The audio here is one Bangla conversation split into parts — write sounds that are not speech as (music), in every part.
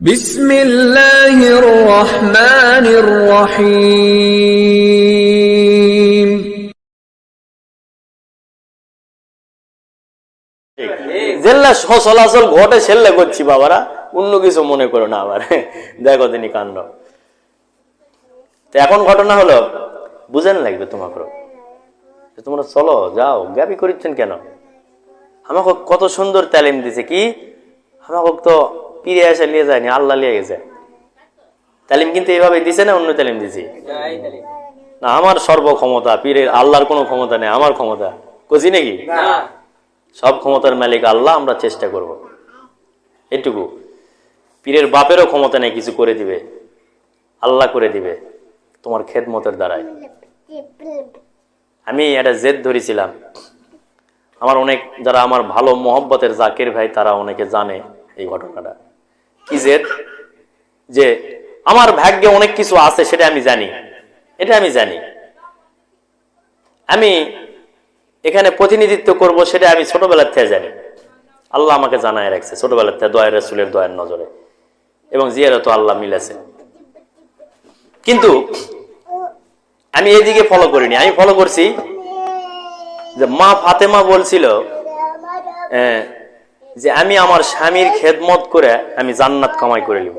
بسم الله الرحمن الرحيم জেল্লা চলাচল ঘটে সেল্লা করছি বাবারা অন্য কিছু মনে করো না আবার দেখো তিনি কাণ্ড তো এখন ঘটনা হলো বুঝেন লাগবে তোমাকে যে তোমরা চলো যাও গ্যাপি করিচ্ছেন কেন আমাকে কত সুন্দর তালিম দিছে কি আমাকে তো পিড়ে এসে নিয়ে যায়নি আল্লাহ নিয়ে গেছে। তালিম কিন্তু এইভাবে দিছে না অন্য তালিম দিছি? না আমার সর্ব ক্ষমতা পীরের আল্লাহর কোনো ক্ষমতা নেই আমার ক্ষমতা। কচি নাকি? সব ক্ষমতার মালিক আল্লাহ আমরা চেষ্টা করব। এটুকু পীরের বাপেরও ক্ষমতা নেই কিছু করে দিবে। আল্লাহ করে দিবে তোমার খেদমতের দ্বারাই আমি একটা জেদ ধরেছিলাম। আমার অনেক যারা আমার ভালো মহব্বতের জাকির ভাই তারা অনেকে জানে এই ঘটনাটা। কি জেদ যে আমার ভাগ্যে অনেক কিছু আছে সেটা আমি জানি। এটা আমি জানি। আমি এখানে প্রতিনিধিত্ব করব সেটা আমি ছোটবেলার থেকে জানি। আল্লাহ আমাকে জানায় রাখছে ছোটবেলার থেকে দয়ের রসুলের দয়ের নজরে। এবং জিয়ারত আল্লাহ মিলেছে। কিন্তু আমি এদিকে ফলো করিনি। আমি ফলো করছি যে মা ফাতেমা বলছিল আহ, যে আমি আমার স্বামীর খেদমত করে আমি জান্নাত কামাই করে নিব।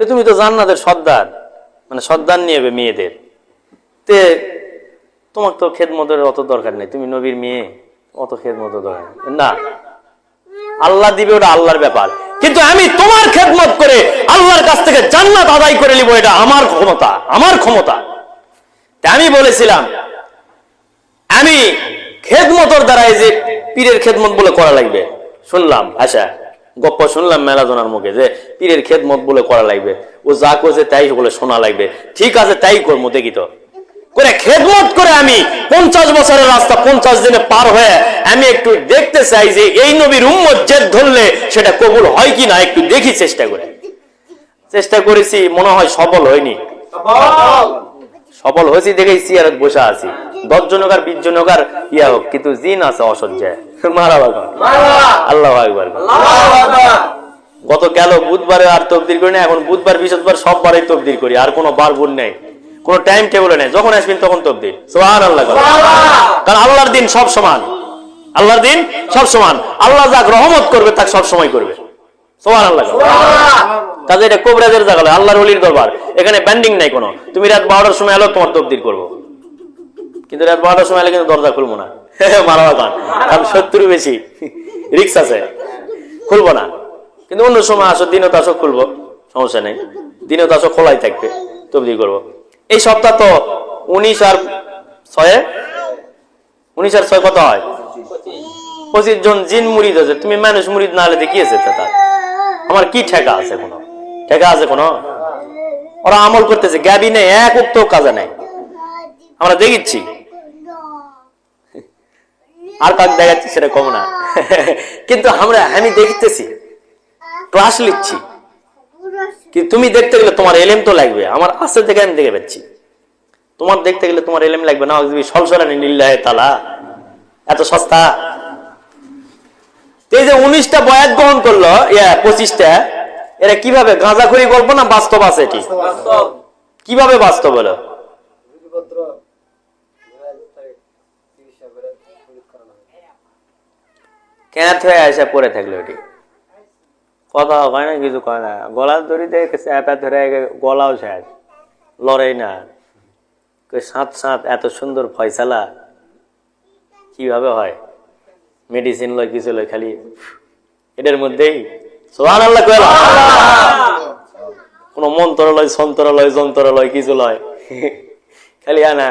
তো তুমি তো জান্নাতের সর্দার মানে সর্দার নিয়ে মেয়েদের। তে তোমার তো খেদমতের অত দরকার নেই, তুমি নবীর মেয়ে, অত খেদমতের দরকার না, আল্লাহ দিবে ওটা আল্লাহর ব্যাপার। কিন্তু আমি তোমার খেদমত করে আল্লাহর কাছ থেকে জান্নাত আদায় করে নিব, এটা আমার ক্ষমতা আমার ক্ষমতা। আমি বলেছিলাম, আমি খেদমতর দ্বারাই যে পীরের খেদমত বলে করা লাগবে। শুনলাম আশা গপ্প শুনলাম মেলাজনার মুখে যে পীরের খেদমত বলে করা লাগবে। ও যা করছে তাই বলে শোনা লাগবে। ঠিক আছে, তাই করব, দেখি তো। করে খেদমত করে আমি পঞ্চাশ বছরের রাস্তা পঞ্চাশ দিনে পার হয়ে আমি একটু দেখতে চাই যে এই নবীর উম্মত জেদ ধরলে সেটা কবুল হয় কি না, একটু দেখি চেষ্টা করে। চেষ্টা করেছি, মনে হয় সফল হয়নি। সফল হয়েছি দেখেই চেয়ারে বসে আছি। দশ জনক আর বিশ জনক আর ইয়া হোক, কিন্তু জিন আছে অসহ্যায় মারা বাগা আল্লাহ গত গেল বুধবারে আর তবদির করি না এখন বুধবার, বৃহস্পতিবার সব বারে তবদির করি, আর কোনো বার বোন নেই। কোনো টাইম টেবিল নেই, যখন আসবেন তখন তবদির সোহান আল্লাহ কারণ আল্লাহর দিন সব সমান। আল্লাহর দিন সব সমান। আল্লাহ যাক রহমত করবে, তাকে সব সময় করবে। সোহান আল্লাহ করো। কাজে এটা কোবরাজের জায়গা আল্লাহর অলির দরবার। এখানে ব্যান্ডিং নাই কোনো। তুমি রাত বারোটার সময় এলো তোমার তবদির করব। কিন্তু রাত বারোটার সময় এলে কিন্তু দরজা খুলবো না। (laughs) মারাবা খান কারণ সত্তর বেশি। রিক্স আছে। খুলবো না। কিন্তু অন্য সময় আসো দিনও খুলবো। সমস্যা নেই। দিনও তো খোলাই থাকবে। তবদি করব। এই সপ্তাহ তো উনিশ আর ছয়ে? উনিশ আর ছয় কত হয়? পঁচিশ জন জিন মুরিদ আছে। তুমি মানুষ মুরিদ না হলে দেখিয়েছে তার। আমার কি ঠেকা আছে কোনো? ঠেকা আছে কোনো? ওরা আমল করতেছে, গ্যাবি নেই, এক উক্ত কাজে নেই। আমরা দেখিচ্ছি। আর কাজ দেখাচ্ছি সেটা কম না। কিন্তু আমরা, আমি দেখতেছি। ক্লাস লিখছি। কিন্তু তুমি দেখতে গেলে তোমার এলেম তো লাগবে। আমার আস্তে থেকে আমি দেখে পাচ্ছি তোমার দেখতে গেলে তোমার এলেম লাগবে না তুমি সলসরানি নিল্লাহে তালা। এত সস্তা। এই যে উনিশটা বয়াত গ্রহণ করল ইয়া পঁচিশটা এরা কীভাবে গাঁজাখড়ি গল্প না বাস্তব আছে এটি? কীভাবে বাস্তব হলো? ক্যাঁত হয়ে। আসে পড়ে থাকল এটি। কথা হয় না কিছু কয় না। গলার দড়িতে চ্যাপা ধরে গলাও শেষ লড়াই না। সাত সাত এত সুন্দর ফয়সালা। কীভাবে হয়? মেডিসিন লয় কিছু লয় খালি এটার মধ্যেই সোহান আল্লাহ কোন মন্ত্র লয় সন্তর লয় যন্ত্র লয় কিছু লয়। খালি আনা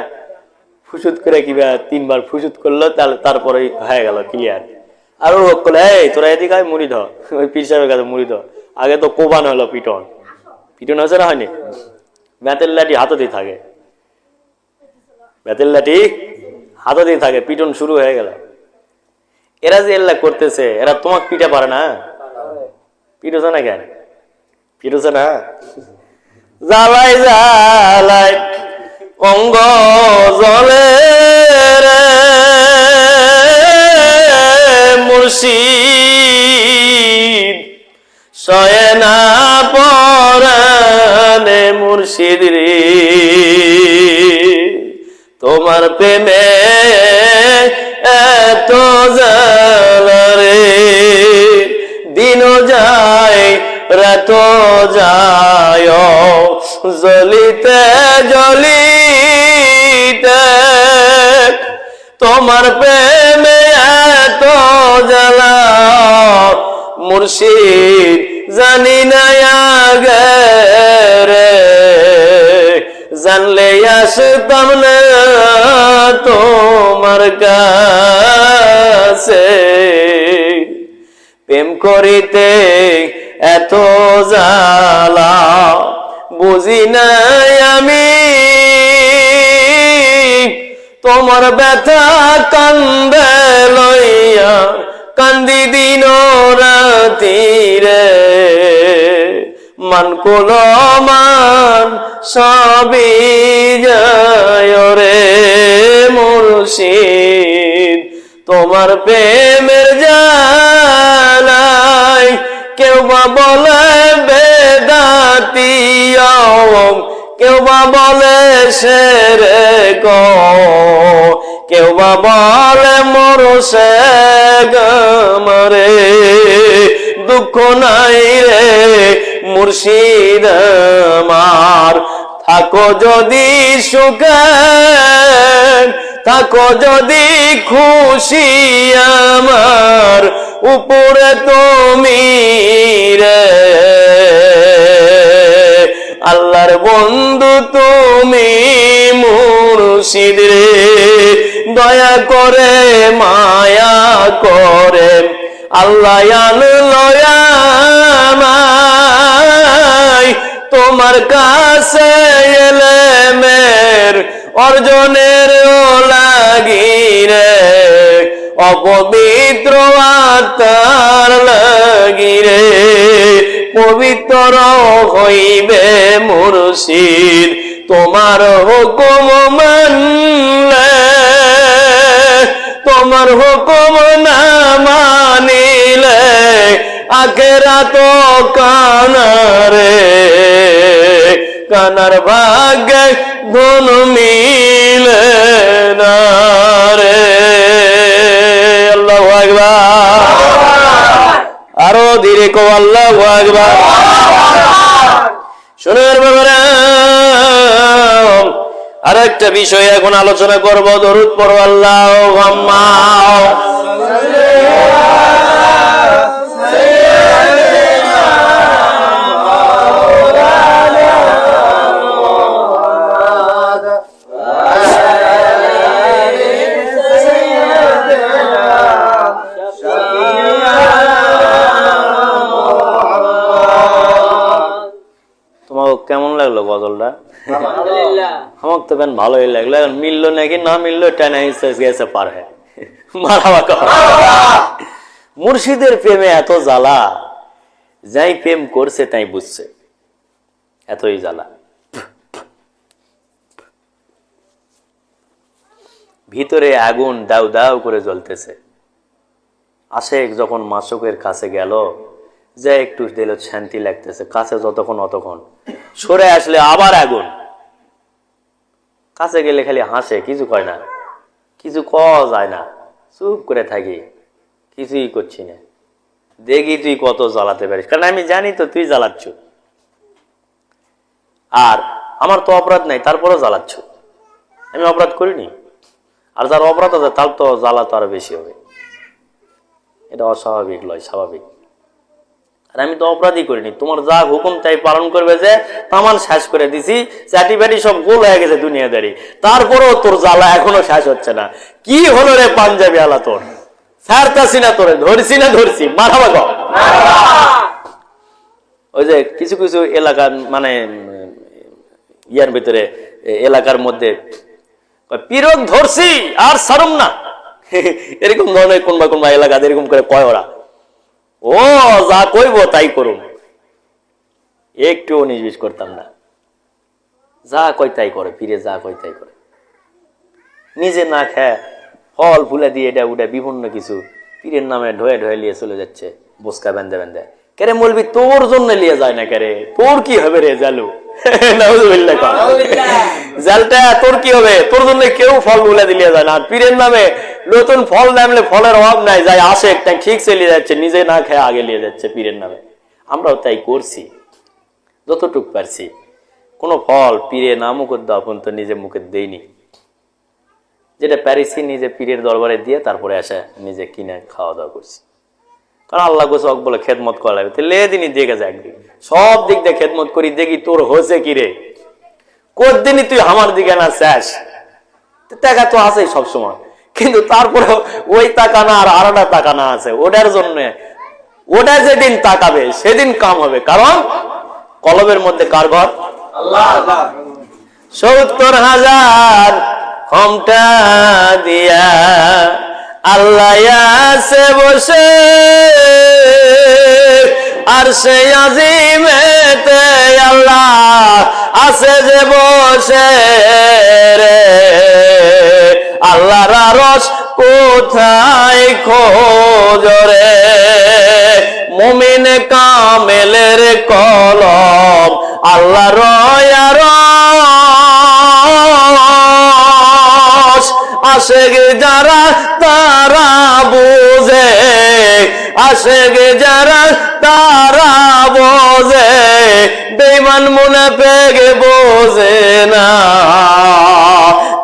ফুসুত করে কিবা তিনবার ফুসুত করল তাহলে তারপরে হয়ে গেল ক্লিয়ার আর ও লোক করলে এই তোরা এদিকে আয় মুড়ি ধর। ওই পীর সাহেবের কাছে মুড়ি ধর। আগে তো কোবান হলো পিটন। পিটন হয়েছে না হয়নি? বেতের লাঠি হাততেই থাকে। বেতের লাঠি হাততেই থাকে পিটন শুরু হয়ে গেল। এরা যে এল্লা করতেছে, এরা তোমাকে পিঠে পারে না? পিটোছে না কেন? পিটোছে না? জ্বালাই জ্বালাই অঙ্গ জলে রে মুর্শিদ। সয়ে না পরানে মুর্শিদ তোমার প্রেমে এত জ্বালা রে দিনও যায়, রাত যায় জ্বলিতে জ্বলিতে তোমার প্রেমে এত জ্বালা, মুর্শিদ জানি না আগে জানলে আসতাম না তোমার কাছে। প্রেম করিতে এত জ্বালা বুঝি নাই আমি। তোমার ব্যথা কান্দে লইয়া কান্দি দিন রাতিরে। মান মান যায় রে মুর্শিদ। তোমার প্রেমের জালাই কেউ বা বলে বেদাতিয়া কেউ বা বলে সেরে গো কেউ বা বলে, মোর সে গমরে দুঃখ নাই রে মুর্শিদ আমার। থাকো যদি সুখে, থাকো যদি খুশি আমার, উপরে তুমি রে। আল্লাহর বন্ধু তুমি মুর্শিদ রে। দয়া করে মায়া করে। আল্লাহ আনলয়ামায় তোমার কাছে এলে মের অর্জনের লাগি রে অপবিত্র আত্মার লাগি রে পবিত্র হইবে মুর্শিদ, তোমার হুকুম মানলে, তোমার হুকুম না মানিলে আখেরা তো কানারে, কানার ভাগ্যে ধন মিলে না রে। আল্লাহু আরও ধীরে কো আল্লাহু আকবার। শোনার ব্যাপারে আর একটা বিষয় এখন আলোচনা করব। দরুদ পড়ো আল্লাহ আমার ভালোই লাগল। এখন মিললো নাকি না মিললো টেনা গেছে পার হ্যাঁ। মারাবা মুর্শিদের প্রেমে এত জ্বালা, যাই প্রেম করছে তাই বুঝছে। এতই জ্বালা। ভিতরে আগুন দাউ দাউ করে জ্বলতেছে। আশেক যখন মাসুকের কাছে গেল, যে একটু দিল শান্তি লাগতেছে, কাছে যতক্ষণ অতক্ষণ। সরে আসলে আবার আগুন। কাছে গেলে খালি হাসে, কিছু কয় না। কিছু ক যায় না। চুপ করে থাকি। কিছুই করছি না। দেখি তুই কত জ্বালাতে পারিস। কারণ আমি জানি তো তুই জ্বালাচ্ছ। আর আমার তো অপরাধ নাই, তারপরও জ্বালাচ্ছ। আমি অপরাধ করিনি। আর যার অপরাধ আছে, তার তো জ্বালা তো আরও বেশি হবে। এটা অস্বাভাবিক লয়, স্বাভাবিক। আর আমি তো অপরাধী করিনি। তোমার যা হুকুম তাই পালন করবে যে, তামান শেষ করে দিছি, চাটি বাটি সব গোল হয়ে গেছে দুনিয়াদারি। তারপরেও তোর জ্বালা এখনও শেষ হচ্ছে না। কি হলো রে পাঞ্জাবি আলা তোর? ছাড়তাছি না তোরে, ধরছি না ধরছি মারাবা গো ওই যে কিছু কিছু এলাকার মানে ইয়ার ভিতরে এলাকার মধ্যে পিরক ধরছি, আর সারম না। (laughs) এরকম ধরনের কোনবা কোনবা এলাকাতে এরকম করে কয় ওরা। ও, যা কইব তাই করুন একটুও নির্বিষ করতাম না। যা কই তাই করে, ফিরে যা কই তাই করে। নিজে না খায় ফল ফুলে দিয়ে এটা উঠে বিভিন্ন কিছু পীরের নামে ঢয়ে ঢয়ে নিয়ে চলে যাচ্ছে, বসকা বেঁধে বেঁধে। কেরে বলবি তোর জন্য নিয়ে যায় না কেরে? তোর কি হবে রে, জালু। জালটা তোর কি হবে? তোর জন্য কেউ ফল যায় না। পীরের নামে নতুন ফল নামলে ফলের অভাব নাই। আসে একটা ঠিক চলে যাচ্ছে নিজে না খেয়ে আগে যাচ্ছে পীরের নামে। আমরাও তাই করছি যতটুক পারছি। কোনো ফল পীরে না মুখ দেওয়া পর্যন্ত নিজে মুখে দেইনি। যেটা প্যারিসি নিজে পীরের দরবারে দিয়ে তারপরে আসে নিজে কিনে খাওয়া দাওয়া করছি। কারণ আল্লাহ গোসক বলে খেদমত করা লাগবে। তাহলে এদিনই দেখে যাক সব দিক দিয়ে খেদমত করি, দেখি তোর হয়েছে কি রে? দিনই তুই আমার দিকে না শেষ টাকা তো আছেই সবসময়। কিন্তু তারপরে ওই টাকা না আর আরেকটা টাকা না আছে। ওটার জন্য, ওটা যেদিন তাকাবে, সেদিন কাম হবে। কারণ কলবের মধ্যে কার ঘর? সত্তর হাজার ক্ষমতা দিয়া আল্লাহ আছে বসে। আর সে আজিমেতে আল্লাহ আছে যে বসে রে। আল্লাহর রস কোথায় খোঁজরে মুমিন কামেলের কলম আল্লাহ রয়ার আশেগ যারা তারা বোঝে আশেগ যারা তারা বোঝে বেমান মনে পেগে বোঝে না।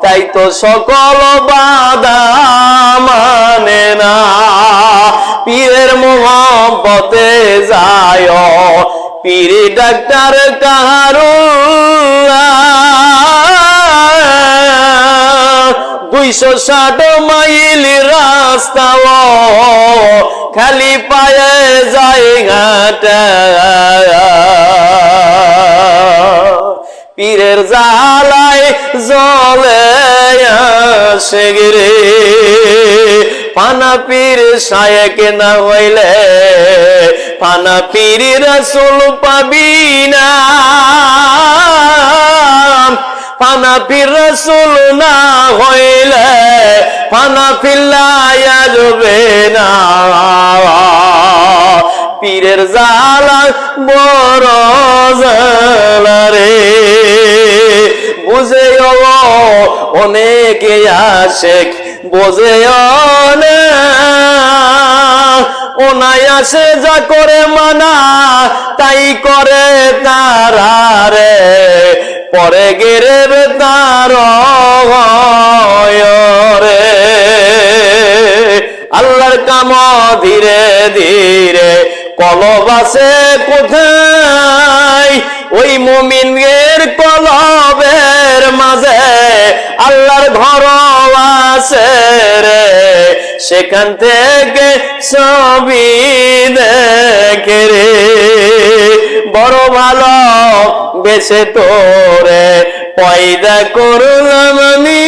তাই তো সকল বাধা মানে না। পীরের মোহব্বতে যায় পীরে ডাক্তার কাহারু দুইশো ষাট মাইল রাস্তা খালি পায়ে যায় ঘাটা। পীরের জালায় জলে আসে রে পানা পীর সায়ক না হইলে, পানা পীর রসুল পাবি না। পানা পীর রসুল না হইলে পানা পিল্লাইয়া যাবে না। পীরের জালা বড় জালা রে। বুঝে অনেকে আসে বোঝে না। অনায়াসে যা করে মানা, তাই করে তারা রে। পরে গেরে তার রে। আল্লাহর কাম ধীরে ধীরে, কলবাসে কোথায়? ওই মুমিনের কলবের মাঝে আল্লাহর ঘর আছে। সেখান থেকে সবই দেখে রে। বড় ভালো বেছে তোরে, পয়দা করলাম আমি।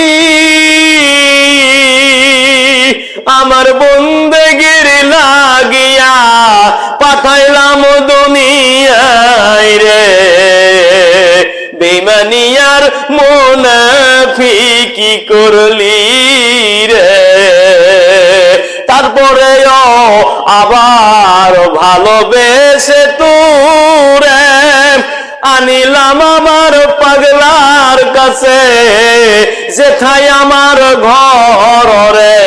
আমার বন্দেগির লাগিয়া পাঠাইলাম দুনিয়ায় রে। বেমানিয়ার মোনাফিকি করলি রে। তারপরে আবার ভালোবেসে তোরে আনিলাম আমার পাগলার কাছে, যেথায় আমার ঘর রে।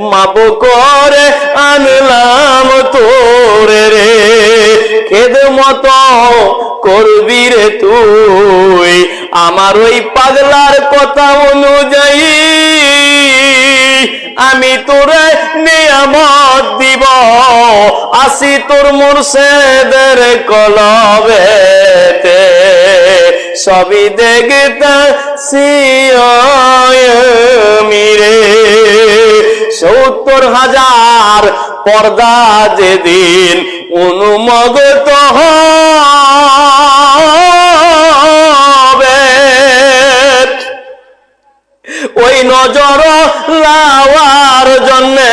মাপ করে আনলাম তোরে রে। খেদ মতো করবি রে তুই। আমার ওই পাগলার কথা অনুযায়ী আমি তোরে নিয়ামত দিব। আসি তোর মুর্শেদের কলবেতে। সবই দেখতে মিরে সত্তর হাজার পর্দা যেদিন অনুমগত হবে নজর লাওয়ার জন্যে।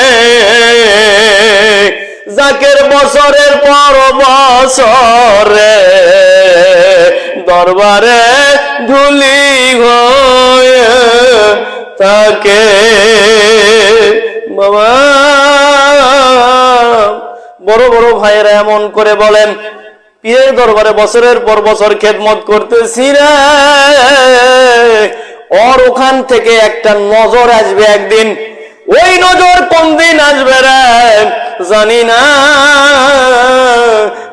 জাকের বছরের পর বছরে দরবারে ধুলি তাকে বাবা, বড় বড় ভাইয়েরা এমন করে বলেন, পীরের দরবারে বছরের পর বছর খেদমত করতেছি রে। ওর ওখান থেকে একটা নজর আসবে একদিন। ওই নজর কোন দিন আসবে রে? জানি না।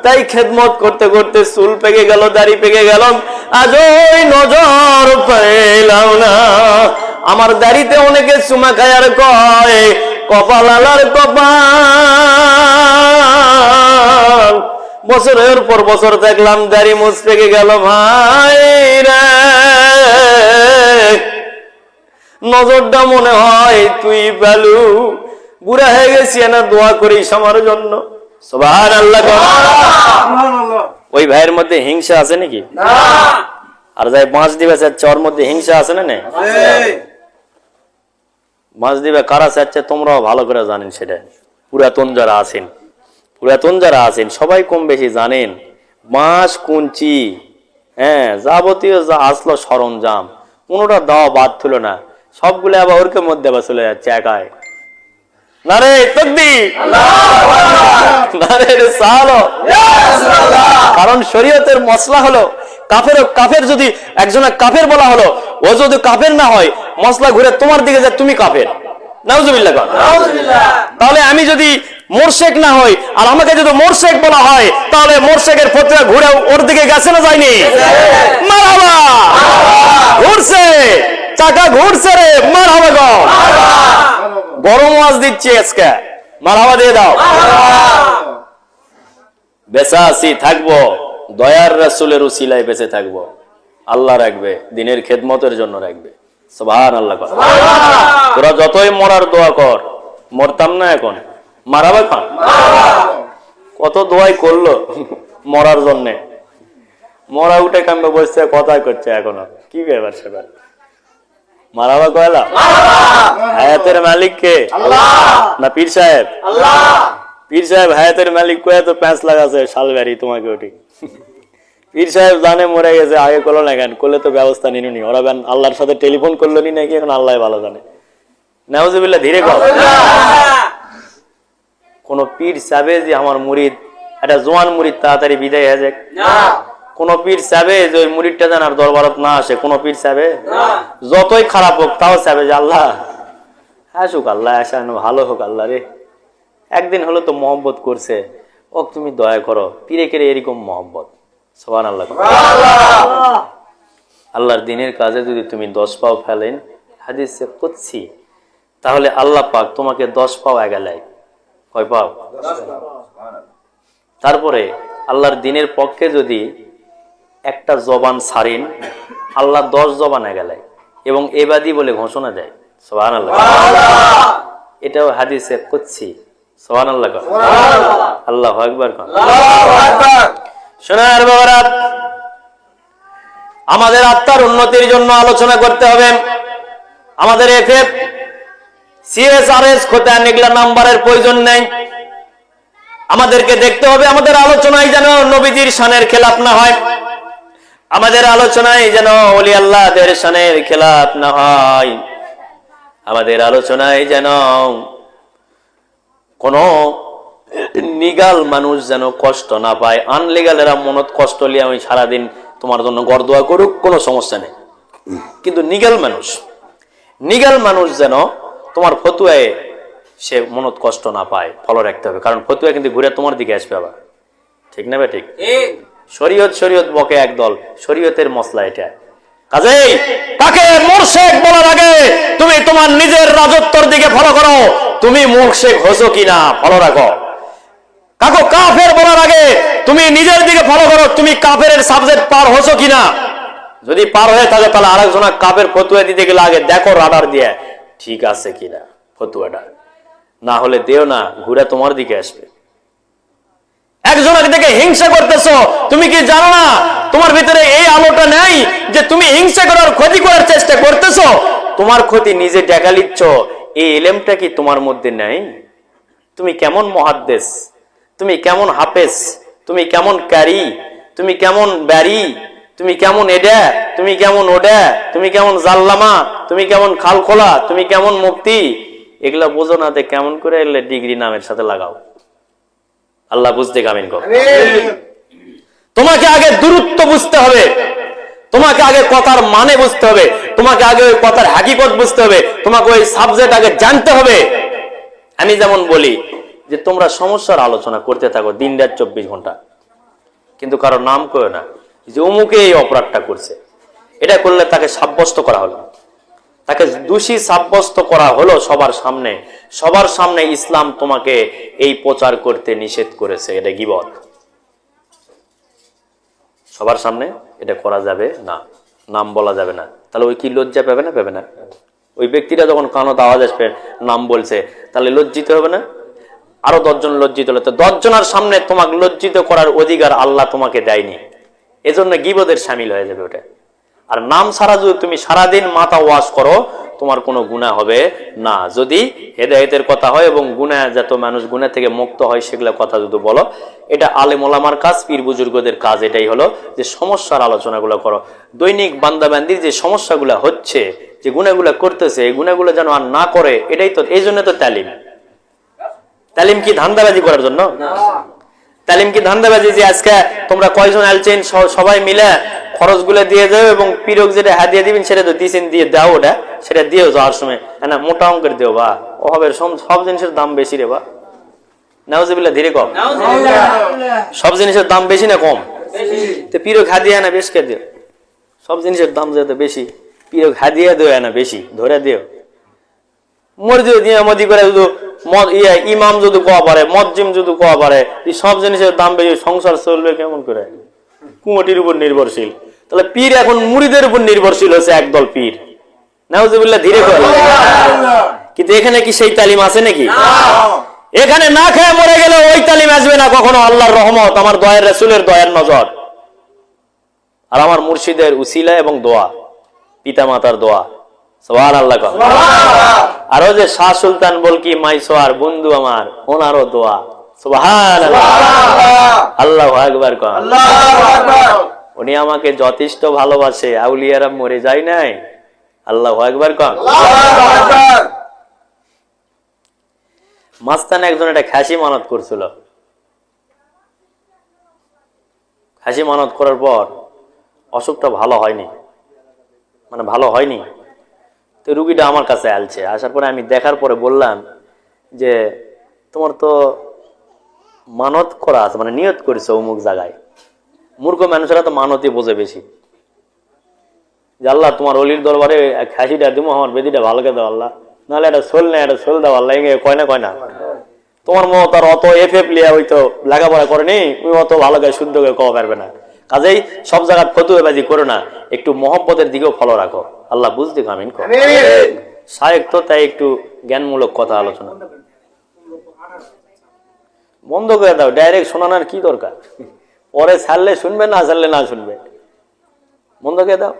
তাই খেদমত করতে করতে চুল পেকে গেল, দাড়ি পেকে গেল। আজ ওই নজর পেলাম না। আমার দাড়িতে অনেকে চুমা খায় আর কয়, কপাল আলার কপাল। বছরের পর বছর দেখলাম দাড়ি মুছ পেকে গেল ভাই রে। নজরটা মনে হয় তুই পেলু। বুড়া হয়ে গেছি না দোয়া করিস আমার জন্য। সবার আল্লাহ ওই ভাইয়ের মধ্যে হিংসা আছে নাকি? আর যাই বাঁশ দিবে ওর মধ্যে হিংসা আছে না বাঁশ দিবে কারা চাচ্ছে তোমরাও ভালো করে জানেন সেটা। পুরাতন যারা আছেন পুরাতন যারা আছেন সবাই কম বেশি জানেন। বাঁশ কুঞ্চি হ্যাঁ যাবতীয় যা আসলো সরঞ্জাম কোনোটা দেওয়া বাদ ছিল না। সবগুলো আবার ওরকে মধ্যে আবার চলে যাচ্ছে সালো কারণ শরীয়তের মশলা হলো কাফের কাফের যদি একজনের কাফের বলা হলো, ও যদি কাফের না হয় মশলা ঘুরে তোমার দিকে যায়, তুমি কাফের। নাউজুবিল্লাহ। তাহলে আমি যদি মোরশেক না হই, আর আমাকে যদি মোরশেক বলা হয়, তাহলে মোরশেকের ফতোয়া ঘুরে ওর দিকে গেছে না যায়নি? মারহাবা ঘুরছে। চাকা ঘুরছে রে মারহাবা গো। গরম ওয়াজ দিচ্ছি আজকে। মারহাবা দিয়ে দাও। বেঁচা আছি থাকব। দয়ার রাসুলের উসিলায় বেঁচে থাকব। আল্লাহ রাখবে দিনের খেদমতের জন্য রাখবে। সবার আল্লাহ কর তোরা যতই মরার দোয়া কর মরতাম না এখন। মারাবা খান? কত দোয়াই করল মরার জন্যে। মরা উঠে কামবে বসছে কথাই করছে এখনও কি ব্যাপার সেবার মারাবা কয়লা? হায়াতের মালিক কে না পীর সাহেব? পীর সাহেব হায়াতের মালিক কয়ে তো প্যাঁচ লাগাছে শালবাড়ি তোমাকে ওটি। পীর সাহেব জানে মরে গেছে আগে করল না কেন? করলে তো ব্যবস্থা নিনুনি ওরা আল্লাহর সাথে টেলিফোন করল নি নাকি? এখন আল্লাহ ভালো জানে। নাউজুবিল্লাহ ধীরে কর কোন পীর চাবে যে আমার মুরিদ একটা জোয়ান মুরিদ তাড়াতাড়ি বিদায় হয়ে যাক। কোন পীর চাবে যে ওই মুরিদটা যেন আর দরবারত না আসে? কোন পীর চাবে? যতই খারাপ হোক তাও চাবে যে আল্লাহ। আসুক আল্লাহ আসা ভালো হোক আল্লাহ রে। একদিন হলো তো মহব্বত করছে। ও তুমি দয়া করো পীরে কেড়ে এরকম মহব্বত। সবার আল্লাহ করো। আল্লাহর দিনের কাজে যদি তুমি দশ পাও ফেলেন হাদিসে করছি তাহলে আল্লাহ পাক তোমাকে দশ পাও এগালায়। কয় পাও? তারপরে আল্লাহর দিনের পক্ষে যদি একটা জবান ছাড়েন আল্লাহ দশ জবান এগালায় এবং এবাদি বলে ঘোষণা দেয়। আল্লাহ এটাও হাদিসে করছি সোহান আল্লাহ আল্লাহ একবার শোনার বাবারা আমাদের আত্মার উন্নতির জন্য আলোচনা করতে হবে। আমাদের এফএফ সিএসআরএস খোতা নিগলা নাম্বারের প্রয়োজন নেই। আমাদেরকে দেখতে হবে আমাদের আলোচনায় যেন নবীজির শানের খেলাপ না হয়। আমাদের আলোচনায় যেন অলি আল্লাহদের শানের খেলাপ না হয়, আমাদের আলোচনায় যেন কোন নিগাল মানুষ যেন কষ্ট না পায়, আনলিগালেরা মনত কষ্ট লিয়ে আমি সারাদিন তোমার জন্য গড়দোয়া করুক, কোনো সমস্যা নেই। কিন্তু নিগাল মানুষ নিগাল মানুষ যেন তোমার ফতুয়ায় সে মনত কষ্ট না পায়, ফলো রাখতে হবে। কারণ ফতুয়া কিন্তু ঘুরে তোমার দিকে আসবে আবার। ঠিক না বে ঠিক? শরীয়ত শরীয়ত বকে একদল শরীয়তের মশলা এটা। কাজেই তাকে মোরশেক বলার আগে তুমি তোমার নিজের রাজত্বর দিকে ফলো করো। তুমি মোরশেক হসো কিনা ফলো রাখো। কাকো কাফের বলার আগে তুমি নিজের দিকে ফলো করো, তুমি কাফের সাবজেক্ট পার হসো কিনা? যদি পার হয়ে থাকে তাহলে আরেকজনা কাফের ফতুয়া দিতে গেলে আগে দেখো রাডার দিয়ে, ঠিক আছে কিনা, ফতুয়াটা। না হলে দেও না, ঘুরে তোমার দিকে আসবে। একজনের দিকে হিংসা করতেছো, তুমি কি জানো না? তোমার ভিতরে এই আলোটা নেই যে তুমি হিংসা করার ক্ষতি করার চেষ্টা করতেছো। তোমার ক্ষতি নিজে ডেকা লিচ্ছ, এই এলেমটা কি তোমার মধ্যে নেই? তুমি কেমন মহাদ্দেশ, তুমি কেমন হাফেজ, তুমি কেমন ক্যারি, তুমি কেমন ব্যারি, তুমি কেমন এডা, তুমি কেমন ওডা, তুমি কেমন জাল্লামা, তুমি কেমন খালখোলা, তুমি কেমন মুক্তি এগুলা বোঝো না তে কেমন করে এলে ডিগ্রি নামের সাথে লাগাও। আল্লাহ বুঝতে কামিন কর তোমাকে আগে দূরত্ব বুঝতে হবে। তোমাকে আগে কথার মানে বুঝতে হবে। তোমাকে আগে ওই কথার হাকিকত বুঝতে হবে। তোমাকে ওই সাবজেক্ট আগে জানতে হবে। আমি যেমন বলি যে তোমরা সমস্যার আলোচনা করতে থাকো দিন রাত চব্বিশ ঘণ্টা। কিন্তু কারও নাম করে না। যে অমুকে এই অপরাধটা করছে। এটা করলে তাকে সাব্যস্ত করা হলো। তাকে দোষী সাব্যস্ত করা হলো সবার সামনে। সবার সামনে ইসলাম তোমাকে এই প্রচার করতে নিষেধ করেছে এটা গিবত সবার সামনে এটা করা যাবে না নাম বলা যাবে না। তাহলে ওই কি লজ্জা পাবে না? পাবে না। ওই ব্যক্তিটা যখন কানত আওয়াজ আসবে নাম বলছে তাহলে লজ্জিত হবে না? আরও দশজন লজ্জিত হলে। তো দশজনের সামনে তোমাকে লজ্জিত করার অধিকার আল্লাহ তোমাকে দেয়নি। এজন্য গিবদের সামিল হয়ে যাবে ওটা। আর নাম ছাড়া যদি তুমি সারাদিন মাথা ওয়াশ করো তোমার কোনো গুণা হবে না। যদি হেদায়তের কথা হয় এবং গুণা যত মানুষ গুণা থেকে মুক্ত হয় সেগুলো কথা যদি বলো এটা আলেম ওলামার কাজ পীর বুজুর্গদের কাজ এটাই হলো যে সমস্যার আলোচনাগুলো করো। দৈনিক বান্দাবান্দির যে সমস্যাগুলো হচ্ছে যে গুণাগুলো করতেছে এই গুণাগুলো যেন আর না করে এটাই তো এই জন্য তো তালিম। তালিম কি ধান্দাবাজি করার জন্য? তালিম কি ধান্দাবাজি যে আজকে তোমরা কয়জন আলছেন সবাই মিলে খরচগুলো দিয়ে যাও এবং পিরক যেটা হাত দিয়ে দিবেন সেটা তো দিয়েছেন দিয়ে দাও ওটা সেটা দিয়েও যাওয়ার সময়। হ্যাঁ না মোটা অঙ্কের দিও বা অভাবের সব- সব জিনিসের দাম বেশি রে বা। নাউজিবিল্লাহ ধীরে কম। সব জিনিসের দাম বেশি না কম? তো পিরক হাদিয়া না বেশ কে দিও? সব জিনিসের দাম যেহেতু বেশি পিরক হাদিয়া দিও না বেশি ধরে দিও। মসজিদ দিয়ে মদি করে শুধু ইয়ে ইমাম যদি কোয়া পারে মসজিম যদি কোয়া পারে সব জিনিসের দাম বেশি সংসার চলবে কেমন করে? কুমটির উপর নির্ভরশীল। তাহলে পীর এখন মুড়িদের উপর নির্ভরশীল হচ্ছে একদল পীর। নাউজুবিল্লাহ ধীরে করে। কিন্তু এখানে কি সেই তালিম আছে নাকি? এখানে না খেয়ে মরে গেলে ওই তালিম আসবে না কখনো আল্লাহর রহমত আমার দয়ের রসুলের দয়ের নজর। আর আমার মুর্শিদের উসিলা এবং দোয়া পিতা মাতার দোয়া সবার আল্লাহ আরও যে শাহ সুলতান বলকি মাইসোয়ার বন্ধু আমার ওনারও দোয়া। সুবহান আল্লাহ আকবার কর উনি আমাকে যথেষ্ট ভালোবাসে। আউলিয়ারা মরে যায় নাই? আল্লাহ একবার কর মাস্তানে একজন একটা খাসি মানত করছিল। খাসি মানত করার পর অসুখটা ভালো হয়নি। মানে ভালো হয়নি। তো রুগীটা আমার কাছে আলছে। আসার পরে আমি দেখার পরে বললাম যে তোমার তো মানত করা আছে মানে নিয়ত করেছে অমুক জায়গায়। মূর্খ মানুষেরা তো মানতই বোঝে বেশি। যে আল্লাহ তোমার অলির দরবারে খাসিটা দিমো আমার বেদিটা ভালো করে দাও আল্লাহ। নাহলে এটা সোল না এটা সোল দাও আল্লাহ এগে কয় না কয় না। তোমার মত আর অত এফ এফ লিয়া ওই তো লেখাপড়া করেনি ওই অত ভালো করে শুদ্ধ করে কওয়া পারবে না। কাজেই সব জায়গায় ফতুয়াবাজি করো না একটু মহব্বতের দিকেও ফলো রাখো। আল্লাহ বুঝতে কামিন কর। সাহেব তো তাই একটু জ্ঞানমূলক কথা আলোচনা। বন্ধ করে দাও ডাইরেক্ট শোনানোর কি দরকার? পরে ছাড়লে শুনবে না ছাড়লে না শুনবে। মন্দ কে দাও?